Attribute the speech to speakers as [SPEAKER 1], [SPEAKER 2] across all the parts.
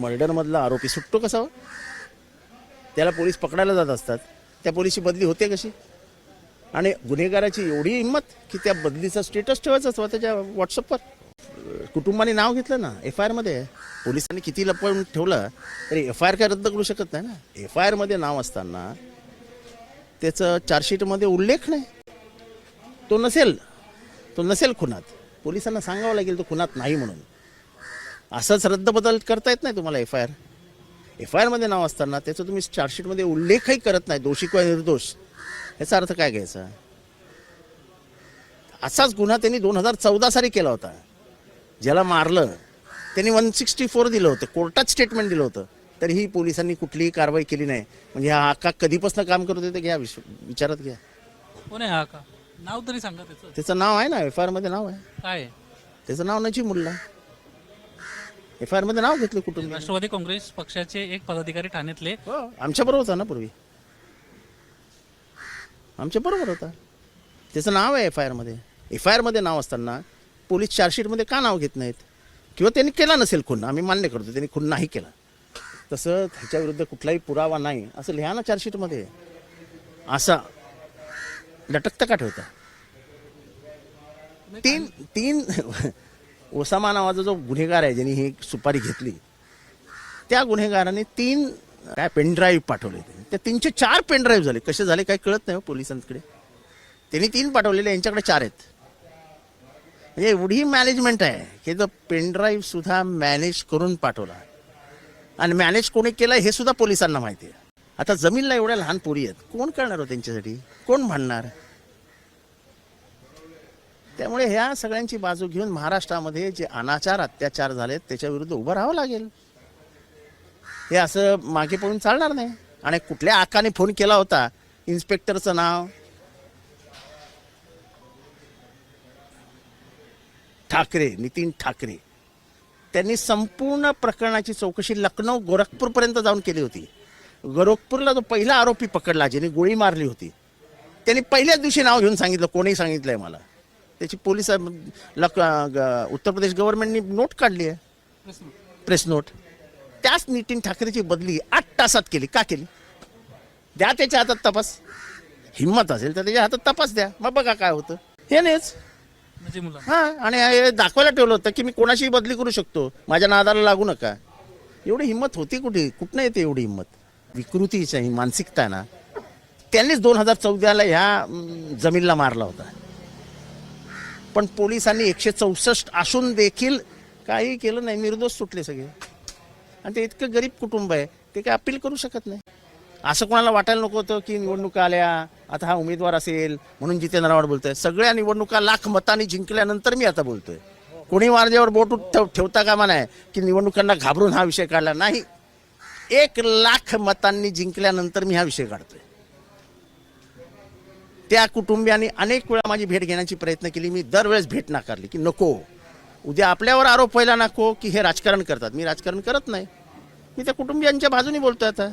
[SPEAKER 1] मर्डरमधला आरोपी सुटतो कसा हो? त्याला पोलीस पकडायला जात असतात. त्या पोलीसची बदली होते कशी? आणि गुन्हेगाराची एवढी हिंमत की त्या बदलीचा स्टेटस ठेवायचा स्वतःच्या व्हॉट्सअपवर कुटुंबाने नाव घेतलं ना एफ आय आरमध्ये पोलिसांनी किती लपवून ठेवलं तरी एफ आय आर काय रद्द करू शकत नाही ना? एफ आय आरमध्ये नाव असताना त्याचं चार्जशीटमध्ये उल्लेख नाही. तो नसेल तो नसेल खुनात. पोलिसांना सांगावं लागेल तो खुनात नाही म्हणून. असंच रद्दबदल करता येत नाही तुम्हाला F I R F I आरमध्ये नाव असताना त्याचं तुम्ही चार्जशीटमध्ये उल्लेखही करत नाही दोषी किंवा निर्दोष. याचा अर्थ काय घ्यायचा? असाच गुन्हा त्यांनी दोन हजार चौदा साली केला होता. ज्याला मारलं त्यांनी वन सिक्स्टी फोर दिलं होतं कोर्टात स्टेटमेंट दिलं होतं. तरीही पोलिसांनी कुठलीही कारवाई केली नाही. म्हणजे हा आका कधीपासून काम करत होते ते घ्या विश- विचारात घ्या.
[SPEAKER 2] कोण आहे हा नाव तरी सांगा त्याचं.
[SPEAKER 1] त्याचं नाव आहे ना एफ आय आरमध्ये नाव आहे.
[SPEAKER 2] काय आहे?
[SPEAKER 1] त्याचं नाव नची मुल्ला. एफ आय आरमध्ये नाव घेतलं कुटुंब
[SPEAKER 2] राष्ट्रवादी काँग्रेस पक्षाचे एक पदाधिकारी ठाण्यातले.
[SPEAKER 1] हो आमच्या बरोबर होता ना पूर्वी? आमच्या बरोबर होता. त्याचं नाव आहे एफ आय आरमध्ये एफ आय आरमध्ये नाव असताना पोलीस चार्जशीटमध्ये का नाव घेत नाहीत? किंवा त्यांनी केला नसेल खून? आम्ही मान्य करतो त्यांनी खून नाही केला. तसं ह्याच्याविरुद्ध कुठलाही पुरावा नाही. असं लिहा ना चार्जशीटमध्ये. असा. लटकता का ठेवता? तीन तीन ओसामा नावाचा जो गुन्हेगार आहे ज्यांनी ही सुपारी घेतली त्या गुन्हेगाराने तीन काय पेनड्राईव्ह पाठवले. ते. त्या तीनशे चार पेनड्राईव्ह झाले. कसे झाले काही कळत नाही हो पोलिसांकडे. त्यांनी तीन पाठवलेले यांच्याकडे चार आहेत. म्हणजे एवढी मॅनेजमेंट आहे. की जो पेनड्राईव्ह सुद्धा मॅनेज करून पाठवला. आणि मॅनेज कोणी केलं हे सुद्धा पोलिसांना माहिती आहे. आता जमीनला एवढ्या लहान पोरी आहेत. कोण करणार हो त्यांच्यासाठी? कोण भांडणार त्यामुळे ह्या सगळ्यांची बाजू घेऊन महाराष्ट्रामध्ये जे अनाचार अत्याचार झालेत त्याच्या विरुद्ध उभं राहावं लागेल. हे असं मागे पडून चालणार नाही. आणि कुठल्या आकाने फोन केला होता इन्स्पेक्टरचं नाव? ठाकरे नितीन ठाकरे. त्यांनी संपूर्ण प्रकरणाची चौकशी लखनौ गोरखपूरपर्यंत जाऊन केली होती. गोरखपूरला जो पहिला आरोपी पकडला ज्याने गोळी मारली होती त्यांनी पहिल्याच दिवशी नाव घेऊन सांगितलं कोणी सांगितलंय मला. त्याची पोलीस उत्तर प्रदेश गव्हर्नमेंटनी नोट काढली आहे. प्रेस नोट त्याच नितीन ठाकरेची बदली आठ तासात केली. का केली? द्या त्याच्या हातात तपास. हिंमत असेल तर त्याच्या हातात तपास द्या. मग बघा काय होतं. हे नाहीच
[SPEAKER 2] म्हणजे मुलं
[SPEAKER 1] हां आणि हे दाखवायला ठेवलं होतं की मी कोणाशी बदली करू शकतो. माझ्या नादाला लागू नका. एवढी हिंमत होती कुठे? कुठनं येते एवढी हिंमत? विकृतीची ही मानसिकता ना. त्यांनीच दोन हजार चौदाला ह्या जमीनला मारला होता. पण पोलिसांनी एकशे चौसष्ट असून देखील काही केलं नाही. निर्दोष सुटले सगळे. आणि ते इतकं गरीब कुटुंब आहे ते काय अपील करू शकत नाही. असं कोणाला वाटायला नको होतं की निवडणुका आल्या आता हा उमेदवार असेल म्हणून जितेंद्र आव्हाड बोलतोय. सगळ्या निवडणुका लाख मतांनी जिंकल्यानंतर मी आता बोलतोय. कोणी माझ्यावर बोट उठ- ठेव- ठेवता कामा नाही की निवडणुकांना घाबरून हा विषय काढला नाही. एक लाख मतांनी जिंकल्यानंतर मी हा विषय काढतोय. त्या कुटुंबियांनी अनेक वेळा माझी भेट घेण्याची प्रयत्न केली. मी दरवेळेस भेट नाकारली की नको. उद्या आपल्यावर आरोप व्हायला नको की हे राजकारण करतात. मी राजकारण करत नाही. मी त्या कुटुंबियांच्या बाजूने बोलतो आता.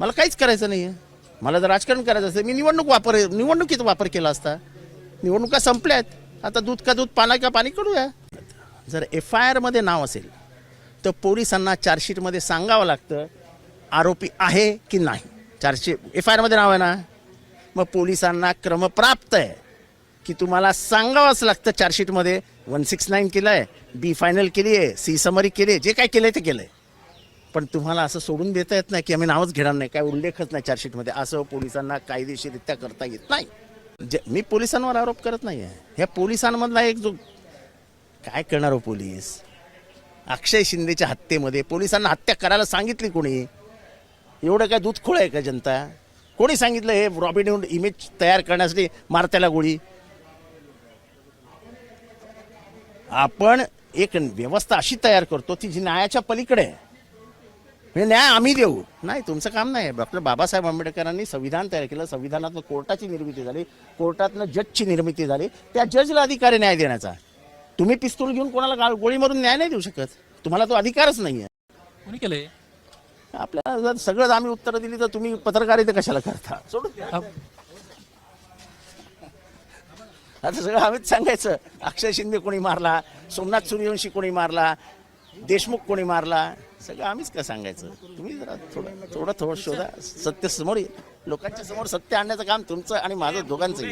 [SPEAKER 1] मला काहीच करायचं नाही आहे मला जर राजकारण करायचं असेल मी निवडणूक वापर निवडणुकीत वापर केला असता. निवडणुका संपल्यात. आता दूध का दूध पाना का पाणी करूया? जर एफ आय आरमध्ये नाव असेल तर पोलिसांना चार्जशीटमध्ये सांगावं लागतं आरोपी आहे की नाही. चार्जशीट एफ आय आरमध्ये नाव आहे ना? मग पोलिसांना क्रमप्राप्त आहे की तुम्हाला सांगावंच लागतं चार्जशीटमध्ये. वन सिक्स नाईन केलं आहे बी फायनल केली आहे सी समरी केली आहे जे काय केलं आहे ते केलं आहे पण तुम्हाला असं सोडून देता येत नाही की आम्ही नावच घेणार नाही काय उल्लेखच नाही चार्जशीटमध्ये. असं पोलिसांना कायदेशीररित्या करता येत नाही. जे मी पोलिसांवर आरोप करत नाही आहे. ह्या पोलिसांमधला एक जो काय करणार हो पोलीस? अक्षय शिंदेच्या हत्येमध्ये पोलिसांना हत्या करायला सांगितली कोणी? एवढं काय दूध खोळ आहे का जनता? कोणी सांगितलं हे रॉबिनहूड इमेज तयार करण्यासाठी मारत्याला गोळी? आपण एक व्यवस्था अशी तयार करतो ती जी न्यायाच्या पलीकडे आहे. म्हणजे न्याय आम्ही देऊ. नाही तुमचं काम नाही. डॉक्टर बाबासाहेब आंबेडकरांनी संविधान तयार केलं. संविधानातनं कोर्टाची निर्मिती झाली. कोर्टातनं जजची निर्मिती झाली. त्या जजला अधिकार न्याय देण्याचा. तुम्ही पिस्तूल घेऊन कोणाला गोळी मारून न्याय नाही देऊ शकत. तुम्हाला तो अधिकारच नाही आहे
[SPEAKER 2] कोणी केलंय?
[SPEAKER 1] आपल्याला जर सगळं आम्ही उत्तरं दिली तर तुम्ही पत्रकारिता कशाला करता? सोडून द्या. आता सगळं आम्हीच सांगायचं. अक्षय शिंदे कोणी मारला सोमनाथ सूर्यवंशी कोणी मारला देशमुख कोणी मारला सगळं आम्हीच का सांगायचं? तुम्ही जरा थोडं थोडं थोडं शोधा. सत्य समोर लोकांच्या समोर सत्य आणण्याचं काम तुमचं आणि माझं दोघांचं.